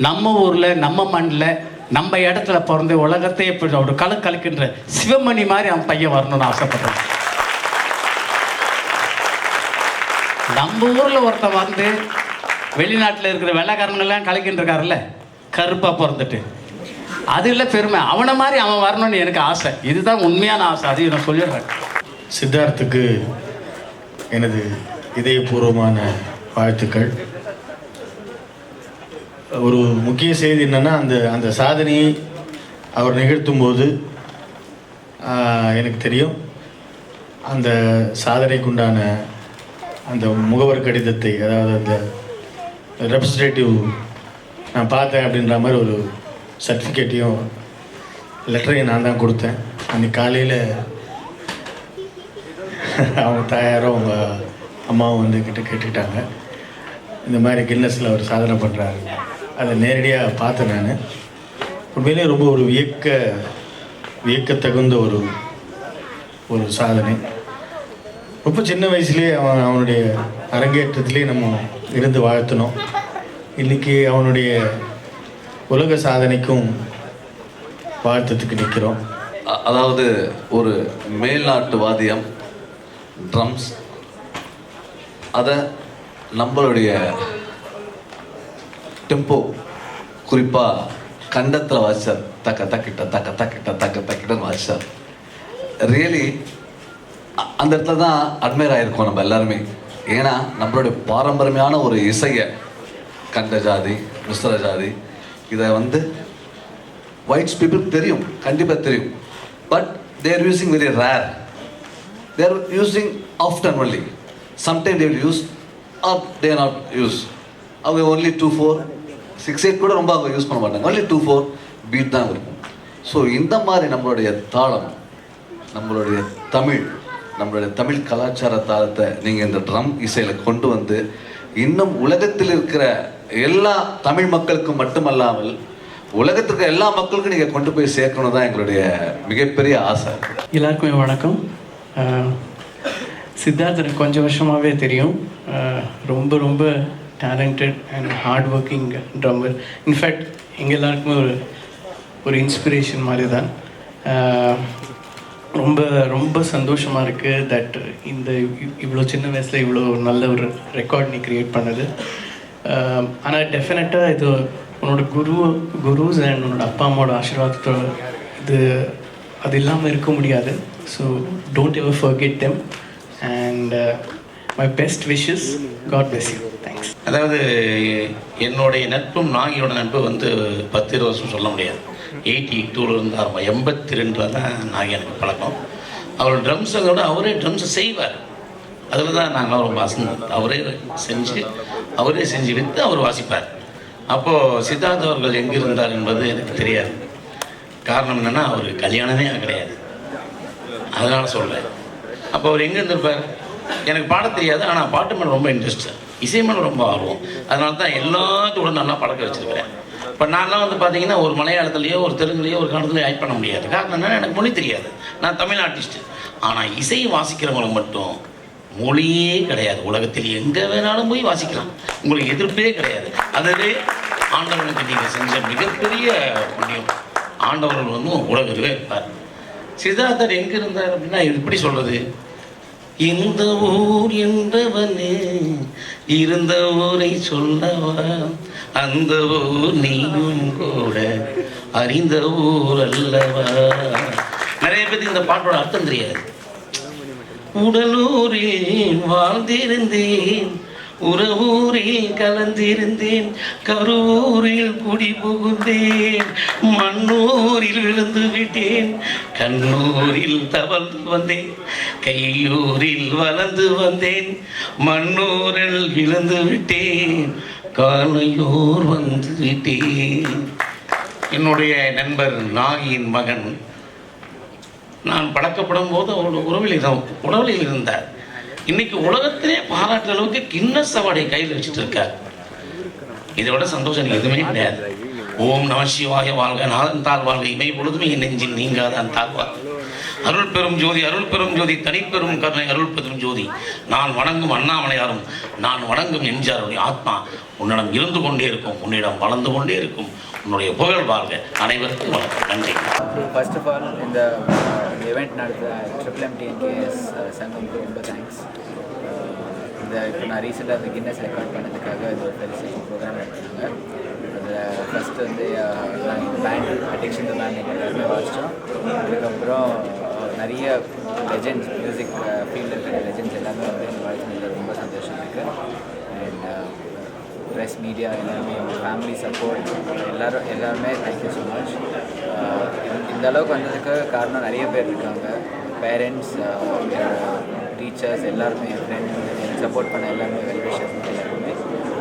நம்ம ஊரில் நம்ம மண்ணில் நம்ம இடத்துல பிறந்து உலகத்தையே இப்படி ஒரு கலு கலக்கின்ற சிவமணி மாதிரி அவன் பையன் வரணும்னு ஆசைப்பட்றான் நம்ம ஊரில் ஒருத்தன் வந்து வெளிநாட்டில் இருக்கிற வெள்ளைக்காரங்கெல்லாம் கலக்கின்னு இருக்காருல்ல கருப்பாக பிறந்துட்டு. அது இல்லை பெருமை. அவனை மாதிரி அவன் வரணும்னு எனக்கு ஆசை. இதுதான் உண்மையான ஆசை. அதையும் நான் சொல்லிடுறேன். சித்தார்த்துக்கு எனது இதயபூர்வமான வாழ்த்துக்கள். ஒரு முக்கிய செய்தி என்னென்னா அந்த அந்த சாதனையை அவர் நிகழ்த்தும் போது எனக்கு தெரியும் அந்த சாதனைக்குண்டான அந்த முகவர் கடிதத்தை அதாவது அந்த ரெப்ரசன்டேட்டிவ் நான் பார்த்தேன் அப்படின்ற மாதிரி ஒரு சர்டிஃபிகேட்டையும் லெட்டரையும் நான் தான் கொடுத்தேன். அன்றைக்கி காலையில் அவங்க தாயாரும் அவங்க அம்மாவும் வந்து கிட்ட கேட்டுக்கிட்டாங்க. இந்த மாதிரி கின்னஸில் அவர் சாதனை பண்ணுறாரு அதை நேரடியாக பார்த்தேன் நான். உண்மையிலே ரொம்ப ஒரு வியக்க வியக்கத்தகுந்த ஒரு ஒரு சாதனை. ரொம்ப சின்ன வயசுலேயே அவன் அவனுடைய அரங்கேற்றத்திலே நம்ம இருந்து வாழ்த்தினோம். இன்றைக்கி அவனுடைய உலக சாதனைக்கும் வாழ்த்தத்துக்கு நிற்கிறோம். அதாவது ஒரு மேல்நாட்டு வாத்தியம் ட்ரம்ஸ். அதை நம்மளுடைய டெம்போ குறிப்பாக கண்டத்தில் வாசிச்சார் தக்க தக்கிட்ட தக்க தக்கிட்ட தக்க தக்கிட்டன்னு வாசித்தார் ரியலி அந்த இடத்துல தான் அட்மையர் ஆகிருக்கோம் நம்ம எல்லாருமே. ஏன்னா நம்மளுடைய பாரம்பரியமான ஒரு இசையை கண்ட ஜாதி மிஸ்ர ஜாதி இதை வந்து ஒயிட்ஸ் பீப்புள் தெரியும் கண்டிப்பாக தெரியும். But they're using very rare they're using often only sometime they use or they not use அவங்க only two four six eight கூட ரொம்ப அவங்க யூஸ் பண்ண மாட்டாங்க. ஒன்லி டூ ஃபோர் பீட் தான் இருக்கும். ஸோ இந்த மாதிரி நம்மளுடைய தாளம் நம்மளுடைய தமிழ் நம்மளுடைய தமிழ் கலாச்சார தாளத்தை நீங்கள் இந்த ட்ரம் இசையில் கொண்டு வந்து இன்னும் உலகத்தில் இருக்கிற எல்லா தமிழ் மக்களுக்கும் மட்டுமல்லாமல் உலகத்துக்கு எல்லா மக்களுக்கும் நீங்கள் கொண்டு போய் சேர்க்கணும் தான் எங்களுடைய மிகப்பெரிய ஆசை. எல்லாருக்குமே வணக்கம். சித்தார்த்தனுக்கு சித்தார்த் எனக்கு கொஞ்சம் வருஷமாகவே தெரியும் ரொம்ப ரொம்ப talented and hard working drummer in fact எங்கள் எல்லாருக்குமே ஒரு ஒரு இன்ஸ்பிரேஷன் மாதிரி தான் ரொம்ப ரொம்ப சந்தோஷமாக இருக்குது தட் இந்த இவ்வளோ சின்ன வயசில் இவ்வளோ நல்ல ஒரு ரெக்கார்ட் நீ க்ரியேட் பண்ணது. ஆனால் டெஃபினட்டாக இது உன்னோட குரு குருஸ் அண்ட் உன்னோட அப்பா அம்மாவோட ஆசீர்வாதத்தோட இது அது இல்லாமல் இருக்க முடியாது. So don't ever forget them and my best wishes God bless you thanks அதாவது என்னுடைய நட்பும் நாகியோட நட்பு வந்து பத்து இருபது வருஷம் சொல்ல முடியாது. எயிட்டி டூலேருந்து ஆரம்பம். எண்பத்தி ரெண்டில் தான் நாகி எனக்கு பழக்கம். அவர் ட்ரம்ஸை விட அவரே ட்ரம்ஸை செய்வார். அதில் தான் நாங்களாம் ரொம்ப அசந்தோம் அவரே செஞ்சு அவரே செஞ்சு விற்று அவர் வாசிப்பார். அப்போது சித்தார்த் அவர்கள் எங்கே இருந்தார் என்பது எனக்கு தெரியாது. காரணம் என்னென்னா அவர் கல்யாணமே கிடையாது அதனால் சொல்கிறேன் அப்போ அவர் எங்கே இருந்திருப்பார்? எனக்கு பாட தெரியாது ஆனால் பாட்டு மேலே ரொம்ப இன்ட்ரெஸ்ட் இசை மேலே ரொம்ப ஆர்வம். அதனால தான் எல்லாத்தோட நல்லா பழக்க வச்சிருக்கிறேன். இப்போ நான்லாம் வந்து பார்த்தீங்கன்னா ஒரு மலையாளத்துலேயோ ஒரு தெலுங்குலையோ ஒரு கன்னடத்துலையோ ஆக்ட் பண்ண முடியாது. காரணம் என்ன எனக்கு மொழி தெரியாது. நான் தமிழ் ஆர்டிஸ்ட் ஆனால் இசை வாசிக்கிறவங்களுக்கு மட்டும் மொழியே கிடையாது. உலகத்தில் எங்கே வேணாலும் போய் வாசிக்கலாம். உங்களுக்கு எதிர்ப்பே கிடையாது. அதுவே ஆண்டவனுக்கு நீங்கள் செஞ்ச மிகப்பெரிய புண்ணியம். ஆண்டவர்கள் வந்து உலகவே இருப்பார். சித்தார்த்தர் எங்கே இருந்தார் அப்படின்னா எப்படி சொல்கிறது இந்த ஊர் என்றவனே இருந்த ஊரை சொல்லவா? அந்த ஊர் நீயும் கூட அறிந்த ஊர் அல்லவா? நிறைய பேருக்கு இந்த பாட்டோட அர்த்தம் தெரியாது. உடலூரில் வாழ்ந்திருந்தேன். உறவூரில் கலந்திருந்தேன் கருவூரில் குடி புகுந்தேன் மண்ணூரில் விழுந்து விட்டேன் கண்ணூரில் தவழ்ந்து வந்தேன் கையூரில் வளர்ந்து வந்தேன் மண்ணூரில் விழுந்து விட்டேன் காலையூர் வந்து விட்டேன். என்னுடைய நண்பர் நாகியின் மகன். நான் பழக்கப்படும் போது அவரோட உறவில் உறவில் இருந்தார். இன்னைக்கு உலகத்திலே பாராட்டுற அளவுக்கு கின்னஸ் அவார்டை கையில் வச்சுட்டு இருக்கார் இதை விட சந்தோஷம் எனக்கு எதுவுமே கிடையாது. ஓம் நம சிவாய வாழ்க நாதன் தாழ் வாழ்க இமை பொழுதுமே என் நெஞ்சின் நீங்காதான் தாழ்வார். அருள் பெரும் ஜோதி அருள் பெரும் ஜோதி தனிப்பெரும் கருணை அருள் பெரும் ஜோதி. நான் வணங்கும் அண்ணாமலையாரும் நான் வணங்கும் எம்ஜிஆருடைய ஆத்மா உன்னிடம் இருந்து கொண்டே இருக்கும் உன்னிடம் வளர்ந்து கொண்டே இருக்கும். உன்னுடைய புகழ் வாழ்க. அனைவருக்கும் வணக்கம். நன்றி. ஃபர்ஸ்ட் ஆஃப் ஆல் இந்த இவெண்ட் நடத்த ட்ரிபிள் எம்டிஎன்கேஎஸ் சங்கம்க்கு ரொம்ப தேங்க்ஸ் uh, இந்த இப்போ நான் ரீசெண்டாக அந்த கின்னஸ் ரெக்கார்ட் பண்ணதுக்காக இது ஒரு ஃபெலிசிட்டேஷன் ப்ரோக்ராம் நடத்தினாங்க அதில் ஃபஸ்ட்டு வந்து நாங்கள் நான் இந்த பேண்ட் அடிக்ஷன் பேண்ட் எல்லாருமே வாசித்தோம் அதுக்கப்புறம் uh, நிறைய லெஜெண்ட்ஸ் மியூசிக் ஃபீல்டில் இருக்கிற லெஜெண்ட்ஸ் எல்லாமே வந்து வாழ்க்கையில் ரொம்ப சந்தோஷம் இருக்குது அண்ட் ப்ரெஸ் மீடியா எல்லாருமே ஃபேமிலி சப்போர்ட் எல்லாரும் எல்லாருமே தேங்க்யூ ஸோ மச் இந்த அளவுக்கு வந்ததுக்கு காரணம் நிறைய பேர் இருக்காங்க. பேரண்ட்ஸ் டீச்சர்ஸ் எல்லாருமே என் ஃப்ரெண்ட் எனக்கு சப்போர்ட் பண்ண எல்லாருமே வெல் விஷஸ் எல்லாருமே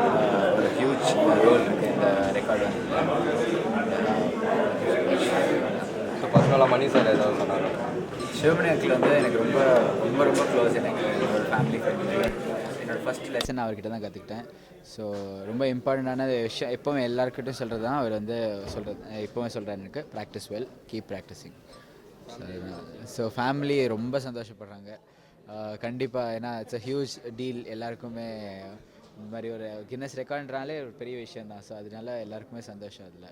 ஆஹ் ஒரு ஹியூஜ் ரோல் இருக்குது இந்த ரெக்கார்டு ஸோ பர்சனலாக மணி சார் ஏதாவது சொன்னாங்க சிவமணி அங்கிள் வந்து எனக்கு ரொம்ப ரொம்ப ரொம்ப க்ளோஸ் எனக்கு ஃபேமிலி ஃப்ரெண்ட் என்னோடய ஃபஸ்ட் லெசன் அவர்கிட்ட தான் கற்றுக்கிட்டேன் ஸோ ரொம்ப இம்பார்ட்டண்ட்டான விஷயம் எப்போவுமே எல்லாருக்கிட்டும் சொல்கிறது தான் அவர் வந்து சொல்கிறது எப்போவும் சொல்கிறார் எனக்கு practice well keep practising so family ரொம்ப சந்தோஷப்படுறாங்க. கண்டிப்பாக ஏன்னா இட்ஸ் அ ஹியூஜ் டீல் எல்லாருக்குமே. இந்த மாதிரி ஒரு கின்னஸ் ரெக்கார்டுன்றாலே ஒரு பெரிய விஷயம் தான் ஸோ அதனால எல்லாருக்குமே சந்தோஷம் அதில்.